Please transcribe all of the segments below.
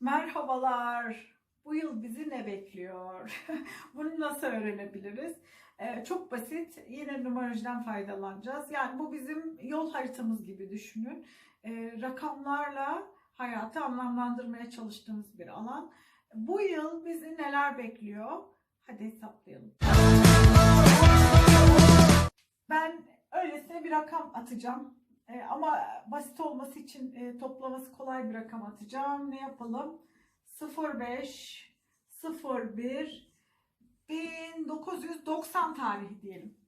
Merhabalar. Bu yıl bizi ne bekliyor? Bunu nasıl öğrenebiliriz? Ee, çok basit. Yine numarolojiden faydalanacağız. Yani bu bizim yol haritamız gibi düşünün. Ee, rakamlarla hayatı anlamlandırmaya çalıştığımız bir alan. Bu yıl bizi neler bekliyor? Hadi hesaplayalım. Ben öylesine bir rakam atacağım. Ee, ama basit olması için e, toplaması kolay bir rakam atacağım. Ne yapalım? 05 01 1990 tarihi diyelim.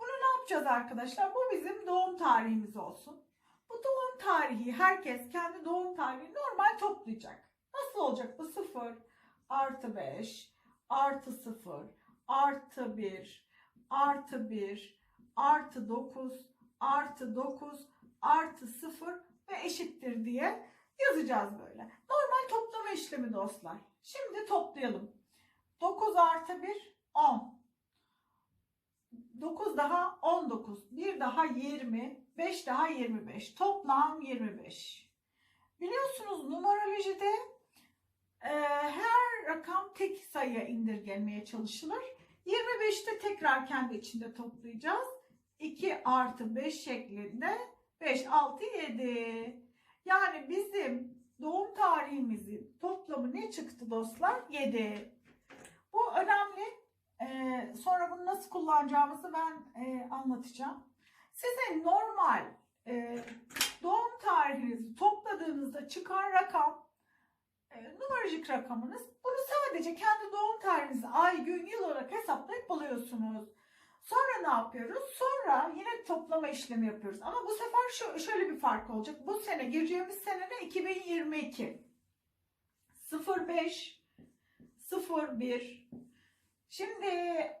Bunu ne yapacağız arkadaşlar? Bu bizim doğum tarihimiz olsun. Bu doğum tarihi herkes kendi doğum tarihi normal toplayacak. Nasıl olacak bu? 0 artı 5 artı 0 artı 1 artı 1 artı 9 artı 9 artı 0 ve eşittir diye yazacağız böyle. Normal toplama işlemi dostlar. Şimdi toplayalım. 9 artı 1 10. 9 daha 19. 1 daha 20. 5 daha 25. Toplam 25. Biliyorsunuz numarolojide e, her rakam tek sayıya indirgenmeye çalışılır. 25'te tekrar kendi içinde toplayacağız. 2 artı 5 şeklinde 5, 6, 7. Yani bizim doğum tarihimizin toplamı ne çıktı dostlar? 7. Bu önemli. Ee, sonra bunu nasıl kullanacağımızı ben e, anlatacağım. Size normal e, doğum tarihinizi topladığınızda çıkan rakam e, numarolojik rakamınız. Bunu sadece kendi doğum tarihinizi ay, gün, yıl olarak hesaplayıp buluyorsunuz. Sonra ne yapıyoruz? Sonra yine toplama işlemi yapıyoruz. Ama bu sefer şu, şöyle bir fark olacak. Bu sene gireceğimiz sene ne? 2022. 05 01 Şimdi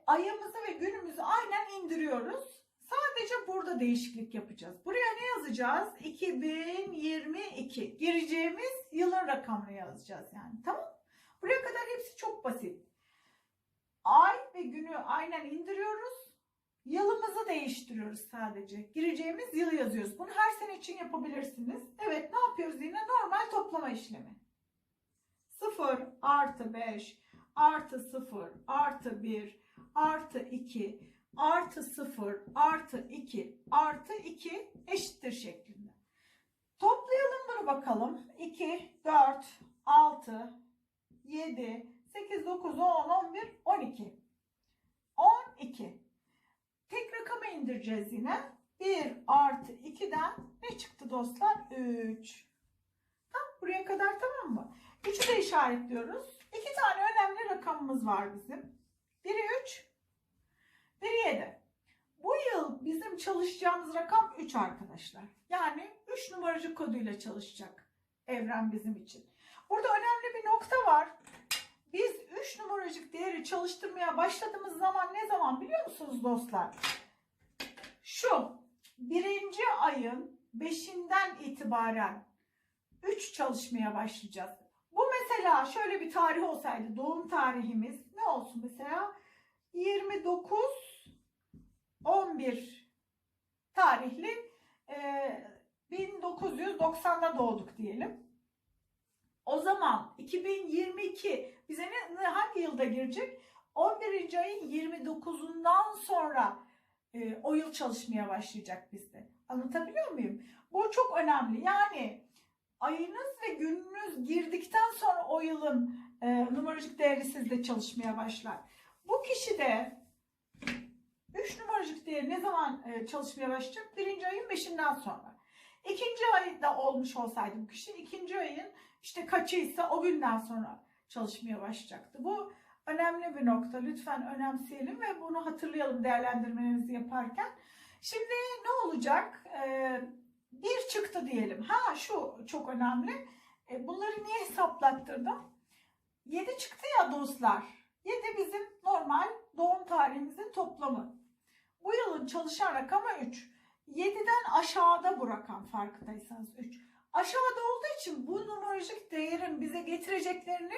ayımızı ve günümüzü aynen indiriyoruz. Sadece burada değişiklik yapacağız. Buraya ne yazacağız? 2022. Gireceğimiz yılın rakamını yazacağız yani. Tamam? Buraya kadar hepsi çok basit. Ay ve günü aynen indiriyoruz. Yılımızı değiştiriyoruz sadece. Gireceğimiz yılı yazıyoruz. Bunu her sene için yapabilirsiniz. Evet ne yapıyoruz yine? Normal toplama işlemi. 0 artı 5 artı 0 artı 1 artı 2 artı 0 artı 2 artı 2 eşittir şeklinde. Toplayalım bunu bakalım. 2, 4, 6, 7, 8, 9, 10, 11, 12. 12. Tek rakama indireceğiz yine. 1 artı 2'den ne çıktı dostlar? 3. Tam buraya kadar tamam mı? 3'ü de işaretliyoruz. İki tane önemli rakamımız var bizim. Biri 3, biri 7. Bu yıl bizim çalışacağımız rakam 3 arkadaşlar. Yani 3 numaracı koduyla çalışacak evren bizim için. Burada önemli bir nokta var. Biz 3 numaracık değeri çalıştırmaya başladığımız zaman ne zaman biliyor musunuz dostlar? Şu birinci ayın 5'inden itibaren 3 çalışmaya başlayacağız. Bu mesela şöyle bir tarih olsaydı doğum tarihimiz ne olsun mesela 29 11 tarihli e, 1990'da doğduk diyelim. O zaman 2022 bize ne- hangi yılda girecek? 11. ayın 29'undan sonra e, o yıl çalışmaya başlayacak bizde. Anlatabiliyor muyum? Bu çok önemli. Yani ayınız ve gününüz girdikten sonra o yılın e, numarolojik değeri sizde çalışmaya başlar. Bu kişi de 3 numarolojik değeri ne zaman e, çalışmaya başlayacak? Birinci ayın beşinden sonra. İkinci ayda olmuş olsaydı bu kişi ikinci ayın işte kaçıysa o günden sonra çalışmaya başlayacaktı. Bu önemli bir nokta. Lütfen önemseyelim ve bunu hatırlayalım değerlendirmelerimizi yaparken. Şimdi ne olacak? Ee, bir çıktı diyelim. Ha şu çok önemli. E, bunları niye hesaplattırdım? 7 çıktı ya dostlar. 7 bizim normal doğum tarihimizin toplamı. Bu yılın çalışan rakamı 3. 7'den aşağıda bu rakam farkındaysanız 3. Aşağıda olduğu için bu numerolojik değerin bize getireceklerini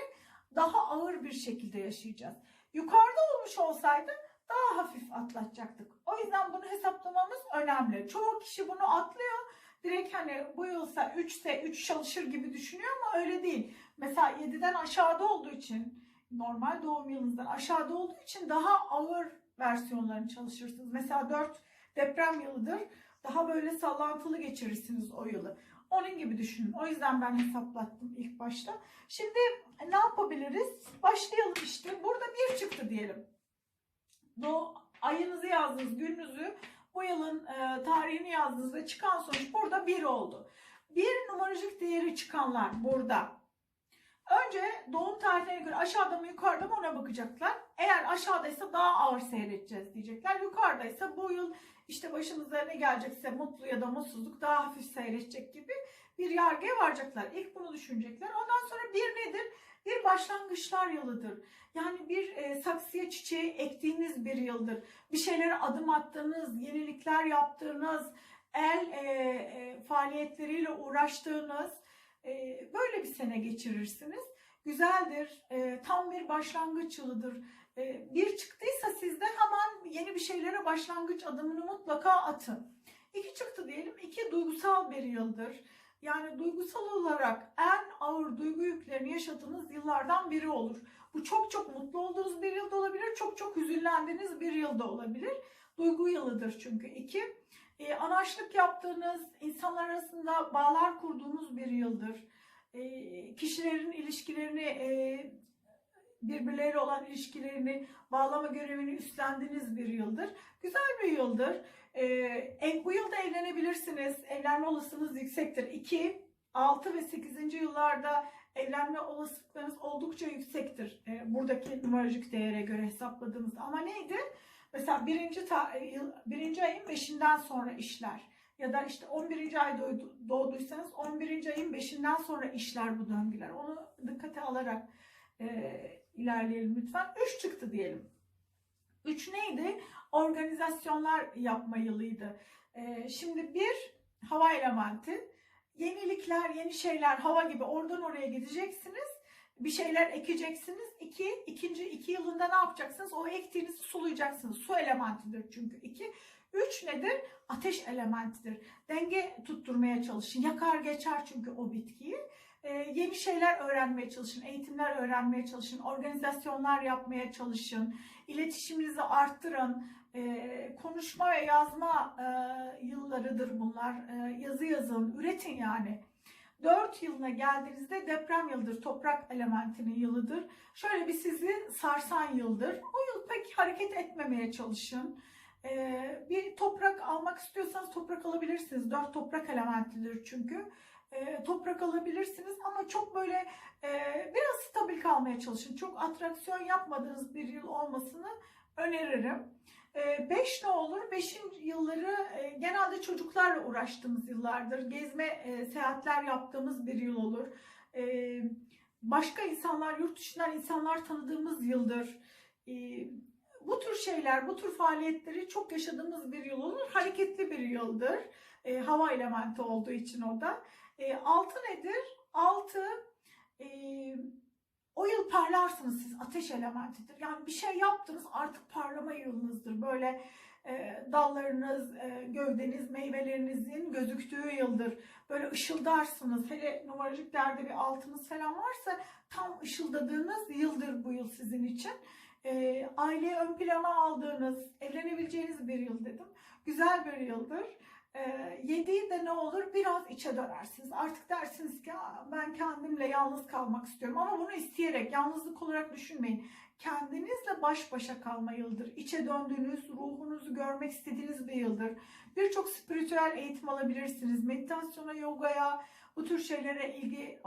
daha ağır bir şekilde yaşayacağız. Yukarıda olmuş olsaydı daha hafif atlatacaktık. O yüzden bunu hesaplamamız önemli. Çoğu kişi bunu atlıyor. direkt hani bu yılsa 3 ise 3 çalışır gibi düşünüyor ama öyle değil. Mesela 7'den aşağıda olduğu için normal doğum yılınızdan aşağıda olduğu için daha ağır versiyonlarını çalışırsınız. Mesela 4 deprem yılıdır. Daha böyle sallantılı geçirirsiniz o yılı. Onun gibi düşünün. O yüzden ben hesaplattım ilk başta. Şimdi ne yapabiliriz? Başlayalım işte. Burada bir çıktı diyelim. Doğu, ayınızı yazdınız, gününüzü, bu yılın e, tarihini yazdınız ve çıkan sonuç burada bir oldu. Bir numarolojik değeri çıkanlar burada. Önce doğum tarihine göre aşağıda mı yukarıda mı ona bakacaklar. Eğer aşağıdaysa daha ağır seyredeceğiz diyecekler. Yukarıdaysa bu yıl işte başımıza ne gelecekse mutlu ya da mutsuzluk daha hafif seyredecek gibi bir yargıya varacaklar. İlk bunu düşünecekler. Ondan sonra bir nedir? Bir başlangıçlar yılıdır. Yani bir e, saksıya çiçeği ektiğiniz bir yıldır. Bir şeylere adım attığınız, yenilikler yaptığınız, el e, e, faaliyetleriyle uğraştığınız böyle bir sene geçirirsiniz. Güzeldir. E, tam bir başlangıç yılıdır. E, bir çıktıysa sizde hemen yeni bir şeylere başlangıç adımını mutlaka atın. İki çıktı diyelim. İki duygusal bir yıldır. Yani duygusal olarak en ağır duygu yüklerini yaşadığınız yıllardan biri olur. Bu çok çok mutlu olduğunuz bir yılda olabilir, çok çok hüzünlendiğiniz bir yılda olabilir. Duygu yılıdır çünkü. İki, e, anaçlık yaptığınız, insanlar arasında bağlar kurduğunuz bir yıldır. E, kişilerin ilişkilerini, e, birbirleriyle olan ilişkilerini bağlama görevini üstlendiğiniz bir yıldır. Güzel bir yıldır. E, bu yılda evlenebilirsiniz. Evlenme olasılığınız yüksektir. 2, 6 ve 8. yıllarda evlenme olasılıklarınız oldukça yüksektir. E, buradaki numerolojik değere göre hesapladığımızda. Ama neydi? Mesela birinci, ta, yıl, birinci ayın beşinden sonra işler. Ya da işte 11. ay doğdu, doğduysanız 11. ayın beşinden sonra işler bu döngüler. Onu dikkate alarak e, ilerleyelim lütfen. 3 çıktı diyelim. 3 neydi? Organizasyonlar yapma yılıydı. E, şimdi bir hava elementi. Yenilikler, yeni şeyler, hava gibi oradan oraya gideceksiniz. Bir şeyler ekeceksiniz. İki, ikinci iki yılında ne yapacaksınız? O ektiğinizi sulayacaksınız. Su elementidir çünkü iki. Üç nedir? Ateş elementidir. Denge tutturmaya çalışın. Yakar geçer çünkü o bitkiyi. Ee, yeni şeyler öğrenmeye çalışın. Eğitimler öğrenmeye çalışın. Organizasyonlar yapmaya çalışın. İletişiminizi arttırın. Ee, konuşma ve yazma e, yıllarıdır bunlar. Ee, yazı yazın, üretin yani. 4 yılına geldiğinizde deprem yıldır, toprak elementinin yılıdır. Şöyle bir sizi sarsan yıldır. O yıl pek hareket etmemeye çalışın. Ee, bir toprak almak istiyorsanız toprak alabilirsiniz. 4 toprak elementidir çünkü. Ee, toprak alabilirsiniz ama çok böyle e, biraz stabil kalmaya çalışın. Çok atraksiyon yapmadığınız bir yıl olmasını öneririm. 5 ne olur? 5. yılları e, genelde çocuklarla uğraştığımız yıllardır. Gezme, e, seyahatler yaptığımız bir yıl olur. E, başka insanlar, yurt dışından insanlar tanıdığımız yıldır. Bu tür şeyler, bu tür faaliyetleri çok yaşadığımız bir yıl olur. Hareketli bir yıldır. Hava elementi olduğu için o da. Altı nedir? Altı o yıl parlarsınız siz ateş elementidir. Yani bir şey yaptınız artık parlama yılınızdır. Böyle e, dallarınız, e, gövdeniz, meyvelerinizin gözüktüğü yıldır. Böyle ışıldarsınız. Hele numaracık derde bir altınız falan varsa tam ışıldadığınız yıldır bu yıl sizin için. E, aileyi ön plana aldığınız, evlenebileceğiniz bir yıl dedim. Güzel bir yıldır. E, yediği de ne olur biraz içe dönersiniz. Artık dersiniz ki ben kendimle yalnız kalmak istiyorum. Ama bunu isteyerek yalnızlık olarak düşünmeyin. Kendinizle baş başa kalma yıldır. İçe döndüğünüz, ruhunuzu görmek istediğiniz bir yıldır. Birçok spiritüel eğitim alabilirsiniz. Meditasyona, yogaya, bu tür şeylere ilgi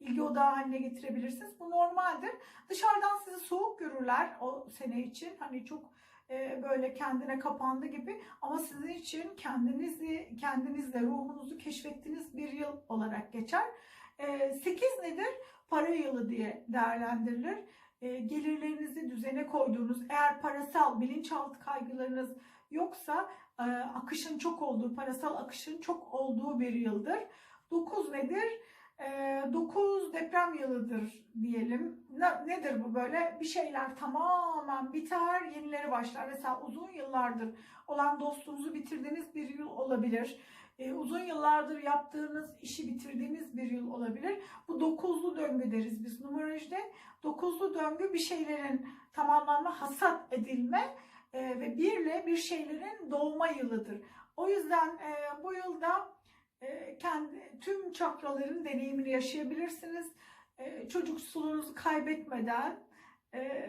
ilgi odağı haline getirebilirsiniz. Bu normaldir. Dışarıdan sizi soğuk görürler o sene için. Hani çok böyle kendine kapandı gibi ama sizin için kendinizi kendinizle ruhunuzu keşfettiğiniz bir yıl olarak geçer. 8 e, nedir? Para yılı diye değerlendirilir. E, gelirlerinizi düzene koyduğunuz, eğer parasal bilinçaltı kaygılarınız yoksa akışın çok olduğu, parasal akışın çok olduğu bir yıldır. 9 nedir? 9 deprem yılıdır diyelim. Ne, nedir bu böyle? Bir şeyler tamamen biter, yenileri başlar. Mesela uzun yıllardır olan dostluğunuzu bitirdiğiniz bir yıl olabilir. uzun yıllardır yaptığınız işi bitirdiğiniz bir yıl olabilir. Bu dokuzlu döngü deriz biz numerolojide. Dokuzlu döngü bir şeylerin tamamlanma, hasat edilme ve birle bir şeylerin doğma yılıdır. O yüzden bu yılda e, kendi tüm çakraların deneyimini yaşayabilirsiniz. E, çocuksuluğunuzu kaybetmeden e,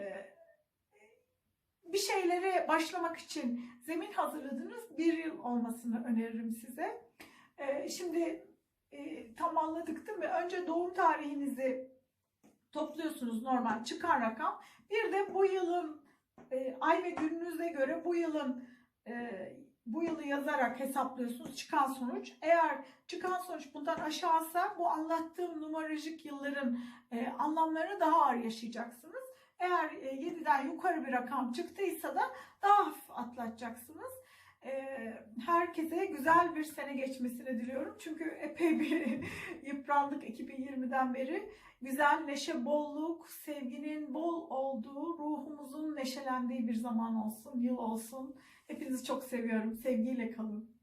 bir şeylere başlamak için zemin hazırladığınız bir yıl olmasını öneririm size. Şimdi e, tamamladık değil mi? Önce doğum tarihinizi topluyorsunuz normal çıkan rakam. Bir de bu yılın e, ay ve gününüze göre bu yılın e, bu yılı yazarak hesaplıyorsunuz çıkan sonuç. Eğer çıkan sonuç bundan aşağısa bu anlattığım numerolojik yılların e, anlamlarını daha ağır yaşayacaksınız. Eğer e, 7'den yukarı bir rakam çıktıysa da daha hafif atlatacaksınız. E, herkese güzel bir sene geçmesini diliyorum. Çünkü epey bir yıprandık 2020'den beri. Güzel, neşe, bolluk, sevginin bol olduğu, ruhumuzun neşelendiği bir zaman olsun, yıl olsun. Hepinizi çok seviyorum. Sevgiyle kalın.